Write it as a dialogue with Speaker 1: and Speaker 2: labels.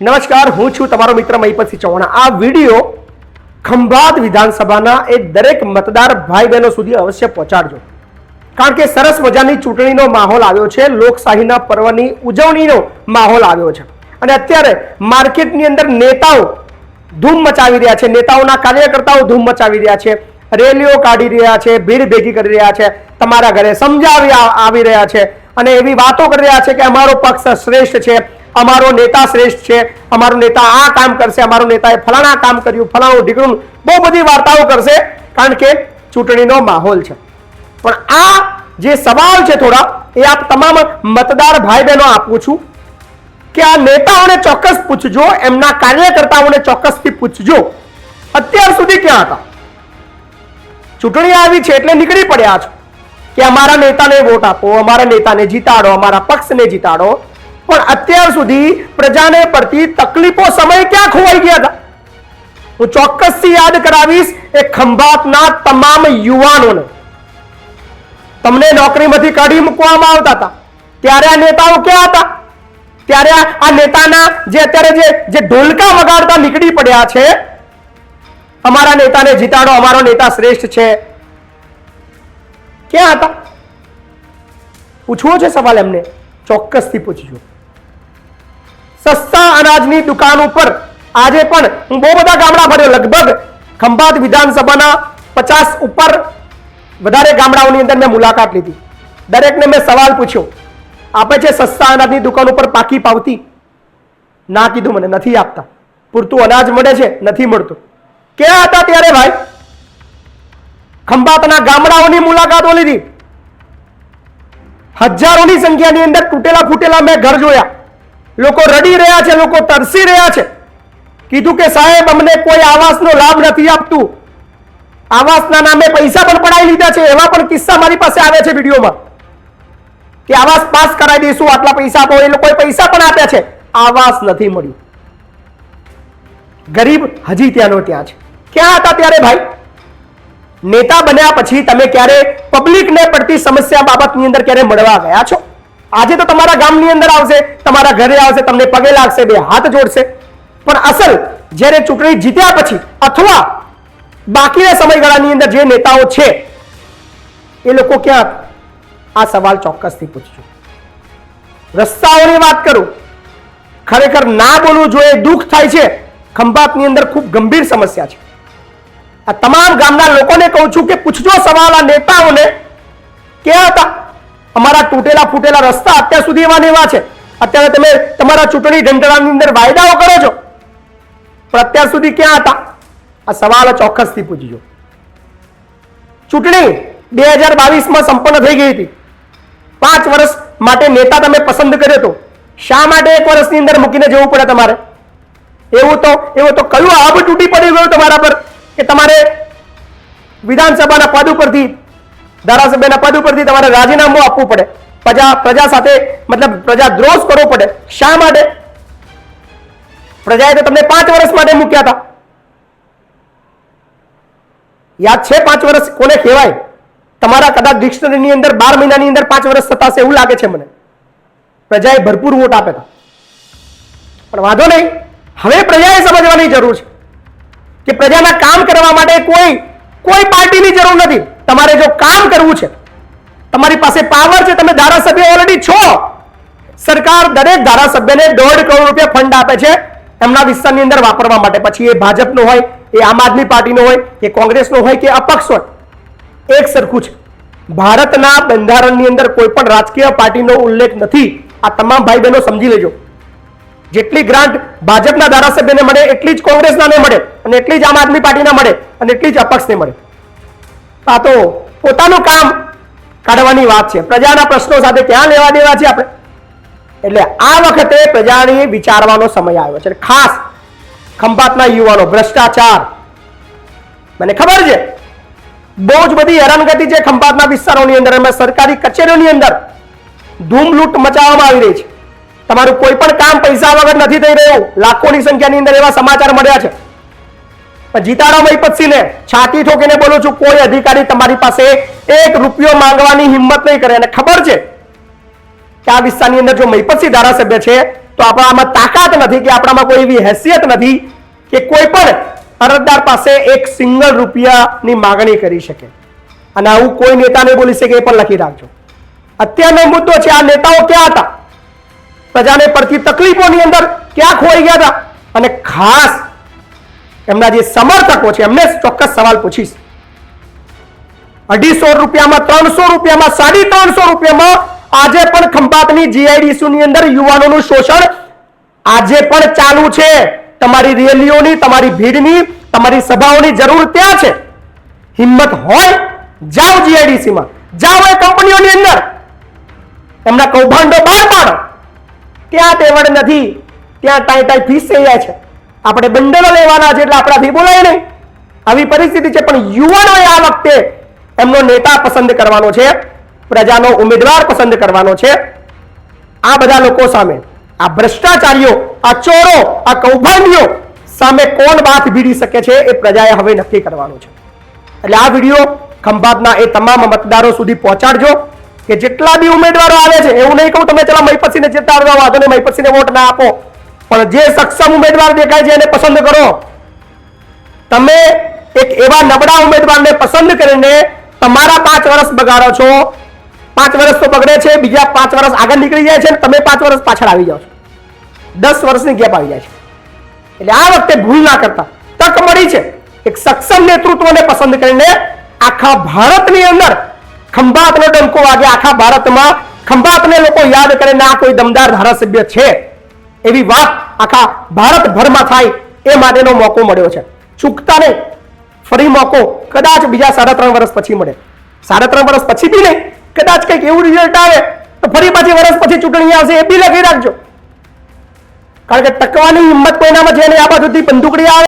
Speaker 1: નમસ્કાર, હું છું તમારો મિત્ર મહીપતસિંહ ચૌહાણ. આ વીડિયો ખંભાત વિધાનસભાના એ દરેક મતદાર ભાઈ બહેનો સુધી અવશ્ય પહોંચાડજો. કારણ કે સરસ મજાની ચૂંટણીનો માહોલ આવ્યો છે, લોકશાહીના પર્વની ઉજવણીનો માહોલ આવ્યો છે. અને અત્યારે માર્કેટની અંદર નેતાઓ ધૂમ મચાવી રહ્યા છે, નેતાઓના કાર્યકર્તાઓ ધૂમ મચાવી રહ્યા છે, રેલીઓ કાઢી રહ્યા છે, ભીડ ભેગી કરી રહ્યા છે, તમારા ઘરે સમજાવી આવી રહ્યા છે. અને એવી વાતો કરી રહ્યા છે કે અમારો પક્ષ શ્રેષ્ઠ છે અમારો નેતા શ્રેષ્ઠ છે, અમારો નેતા આ કામ કરશે, અમારો નેતાએ ફલાણા કામ કર્યું, ફલાણું ઢીકણું, બહુ બધી વાર્તાઓ કરશે, કારણ કે ચૂંટણીનો માહોલ છે. પણ આ જે સવાલ છે થોડા, એ આપ તમામ મતદાર ભાઈ બહેનો આપું છું કે આ નેતાઓને ચોક્કસ પૂછજો, એમના કાર્યકર્તાઓને ચોક્કસથી પૂછજો. અત્યાર સુધી ક્યાં હતા? ચૂંટણી આવી છે એટલે નીકળી પડ્યા છો. કે અમારા નેતાને વોટ આપો, અમારા નેતાને જીતાડો, અમારા પક્ષને જીતાડો પણ અત્યાર સુધી પ્રજાને પડતી તકલીફો સમય ક્યાં ખોવાઈ ગયા હતા? હું ચોક્કસથી યાદ કરાવીશ એ ખંભાતના તમામ યુવાનોને. તમને નોકરીમાંથી કાઢી મૂકવામાં આવતા હતા. ત્યારે આ નેતાઓ ક્યાં હતા? ત્યારે આ- નેતાના જે અત્યારે જે જે ઢોલકા વગાડતા નીકળી પડ્યા છે, અમારા નેતાને જીતાડો, અમારો નેતા શ્રેષ્ઠ છે. ક્યાં હતા? પૂછવો છે સવાલ એમને? ચોક્કસથી પૂછજો. સસ્તા અનાજની દુકાન ઉપર આજે પણ હું બહુ બધા ગામડા ફર્યો. લગભગ ખંભાત વિધાનસભાના પચાસ ઉપર વધારે ગામડાઓની અંદર મેં મુલાકાત લીધી. દરેકને મેં સવાલ પૂછ્યો, આપે છે સસ્તા અનાજની દુકાન ઉપર પાકી પાવતી? ના કીધું મને, નથી આપતા. પૂરતું અનાજ મળે છે, નથી મળતું. ક્યાં હતા ત્યારે ભાઈ? ખંભાતના ગામડાઓની મુલાકાતો લીધી. હજારોની સંખ્યાની અંદર તૂટેલા ફૂટેલા મેં ઘર જોયા. લોકો રડી રહ્યા છે, લોકો તરસી રહ્યા છે. કીધું કે સાહેબ, અમને કોઈ આવાસનો લાભ નથી આપતું. આવાસના નામે પૈસા પણ પડાવી લીધા છે, એવા પણ કિસ્સા મારી પાસે આવે છે વિડીયોમાં. કે આવાસ પાસ કરાવી દઈશું, આટલા પૈસા આપો, એ લોકોએ પૈસા પણ આપ્યા છે. આવાસ નથી મળ્યું. ગરીબ હજી ત્યાંનો ત્યાં છે. ક્યાં હતા ત્યારે ભાઈ? નેતા બન્યા પછી તમે ક્યારે પબ્લિકને પડતી સમસ્યા બાબતની અંદર ક્યારે મળવા ગયા છો? આજે તો તમારા ગામની અંદર આવશે, તમારા ઘરે આવશે, તમને પગે લાગશે, બે હાથ જોડશે. પણ અસલ જ્યારે ચૂંટણી જીત્યા પછી અથવા બાકીના સમયગાળાની અંદર જે નેતાઓ છે, એ લોકો ક્યાં? આ સવાલ ચોક્કસથી પૂછજો. રસ્તાઓની વાત કરું, ખરેખર ના બોલવું જોઈએ, દુઃખ થાય છે. ખંભાતની અંદર ખૂબ ગંભીર સમસ્યા છે. આ તમામ ગામના લોકોને કહું છું કે પૂછજો સવાલ આ નેતાઓને. ક્યાં હતા? અમારા તૂટેલા ફૂટેલા રસ્તા અત્યાર સુધી એવા ને એવા છે. અત્યારે તમે તમારા ચૂંટણી ઢંઢળાની અંદર વાયદાઓ કરો છો. પણ અત્યાર સુધી ક્યાં હતા? આ સવાલ ચોક્કસથી પૂછજો. ચૂંટણી બે હજાર બાવીસમાં સંપન્ન થઈ ગઈ હતી. પાંચ વર્ષ માટે નેતા તમે પસંદ કર્યો હતો શા માટે એક વર્ષની અંદર મૂકીને જવું પડે તમારે? એવું તો એવું તો કયું આબ તૂટી પડી ગયું તમારા પર કે તમારે વિધાનસભાના પદ ઉપરથી ધારાસભ્યના પદ ઉપરથી તમારે રાજીનામું આપવું પડે. પ્રજા પ્રજા સાથે, મતલબ પ્રજા દ્રોષ કરવો પડે. શા માટે? પ્રજાએ તો તમને પાંચ વર્ષ માટે મૂક્યા હતા. યાદ છે પાંચ વર્ષ કોને કહેવાય? તમારા કદાચ ડિક્શનરીની અંદર બાર મહિનાની અંદર પાંચ વર્ષ થતા એવું લાગે છે મને. પ્રજાએ ભરપૂર વોટ આપ્યા હતા. પણ વાંધો નહીં. હવે પ્રજાએ સમજવાની જરૂર છે કે પ્રજાના કામ કરવા માટે કોઈ કોઈ પાર્ટીની જરૂર નથી. તમારે જો કામ કરવું છે, તમારી પાસે પાવર છે, તમે ધારાસભ્ય ઓલરેડી છો. સરકાર દરેક ધારાસભ્યને દોઢ કરોડ રૂપિયા ફંડ આપે છે, એમના વિસ્તારની અંદર વાપરવા માટે. પછી એ ભાજપનો હોય, એ આમ આદમી પાર્ટીનો હોય, કે કોંગ્રેસનો હોય, કે અપક્ષ હોય. એક સરખું છે. ભારતના બંધારણની અંદર કોઈ પણ રાજકીય પાર્ટીનો ઉલ્લેખ નથી. આ તમામ ભાઈ બહેનો સમજી લેજો. જેટલી ગ્રાન્ટ ભાજપના ધારાસભ્યને મળે, એટલી જ કોંગ્રેસનાને મળે, અને એટલી જ આમ આદમી પાર્ટીના મળે, અને એટલી જ અપક્ષને મળે. આ તો પોતાનું કામ કાઢવાની વાત છે. પ્રજાના પ્રશ્નો સાથે ક્યાં લેવા દેવા છે આપણે? એટલે આ વખતે પ્રજાને વિચારવાનો સમય આવ્યો છે. ખાસ ખંભાતના યુવાનો, ભ્રષ્ટાચાર. મને ખબર છે? બહુ જ બધી હેરાનગતિ છે ખંભાતના વિસ્તારોની અંદર અને સરકારી કચેરીઓની અંદર. ધૂમ લૂંટ મચાવવામાં આવી રહી છે. તમારું કોઈ પણ કામ પૈસા વગર નથી થઈ રહ્યું. લાખોની સંખ્યાની અંદર એવા સમાચાર મળ્યા છે. પણ જીતારામ મહિપતસિંહને છાતી ઠોકીને બોલું છું, કોઈ અધિકારી તમારી પાસે એક રૂપિયો માંગવાની હિંમત નહીં કરે. અને ખબર છે કે આ વિસ્તારની અંદર જો મહિપતસિંહ ધારાસભ્ય છે, તો આપણામાં તાકાત નથી કે આપણામાં કોઈ એવી હેસિયત નથી કે કોઈ પણ અરજદાર પાસે એક સિંગલ રૂપિયાની માગણી કરી શકે. અને આવું કોઈ નેતા નહીં બોલી શકે, એ પણ લખી રાખજો. અત્યારનો મુદ્દો છે, આ નેતાઓ ક્યાં હતા? પ્રજાને પડતી તકલીફોની અંદર ક્યાં ખોઈ ગયા હતા? અને ખાસ એમના જે સમર્થકો છે, એમને ચોક્કસ સવાલ પૂછીશ. અઢીસો રૂપિયામાં, ત્રણસો રૂપિયામાં, સાડી ત્રણસો રૂપિયામાં આજે પણ ખંભાતની જીઆઈડીસી ની અંદર યુવાનોનું શોષણ આજે પણ ચાલુ છે. તમારી રેલીઓની, તમારી ભીડની, તમારી સભાઓની જરૂર ત્યાં છે. હિંમત હોય, જાઓ જીઆઈડીસી માં જાઓ એ કંપનીઓની અંદર. એમના કૌભાંડો બહાર પાડો. ત્યાં તેવડ નથી ત્યાં ટાઈ ટાઈ ફીસ થઈ જાય છે. આપણે બંડલો લેવાના છે એટલે આપણાથી બોલાય નહીં. આવી પરિસ્થિતિ છે, પણ યુવાનોએ આ વખતે એમનો નેતા પસંદ કરવાનો છે, પ્રજાનો ઉમેદવાર પસંદ કરવાનો છે. આ બધા લોકો સામે આ ભ્રષ્ટાચારીઓ, આ ચોરો, આ કૌભાંડીઓ સામે કોણ વાત ભીડી શકે છે એ પ્રજાએ હવે નક્કી કરવાનું છે. એટલે આ વીડિયો ખંભાતના એ તમામ મતદારો સુધી પહોંચાડજો, કે જેટલા બી ઉમેદવારો આવે છે, એવું નહીં કહું તમે, ચલા મહીપતસિંહને જીતાડવા વાંધો નહીં મહીપતસિંહને વોટ ના આપો. પણ જે સક્ષમ ઉમેદવાર દેખાય છે એને પસંદ કરો. તમે એક એવા નબળા ઉમેદવારને પસંદ કરીને તમારા પાંચ વર્ષ બગાડો છો. પાંચ વર્ષ તો બગડે છે, બીજા પાંચ વર્ષ આગળ નીકળી જાય છે તમે પાંચ વર્ષ પાછળ આવી જાઓ છો. દસ વર્ષની ગેપ આવી જાય છે. એટલે આ વખતે ભૂલ ના કરતા. તક મળી છે. એક સક્ષમ નેતૃત્વને પસંદ કરીને આખા ભારતની અંદર ખંભાતનો ડંકો વાગે. આખા ભારતમાં ખંભાતને લોકો યાદ કરે આ કોઈ દમદાર ધારાસભ્ય છે. એવી વાત આખા ભારતભરમાં થાય એ માટેનો મોકો મળ્યો છે. ચૂકતા નહીં ફરી મોકો કદાચ બીજા સાડા ત્રણ વર્ષ પછી મળે. સાડા ત્રણ વર્ષ પછી બી નહીં, કદાચ કંઈક એવું રિઝલ્ટ આવે તો ફરી પાછી વર્ષ પછી ચૂંટણી આવશે એ બી લખી રાખજો. કારણ કે ટકવાની હિંમત કોઈનામાં છે નહીં, આ બાજુથી બંદૂકડી આવે.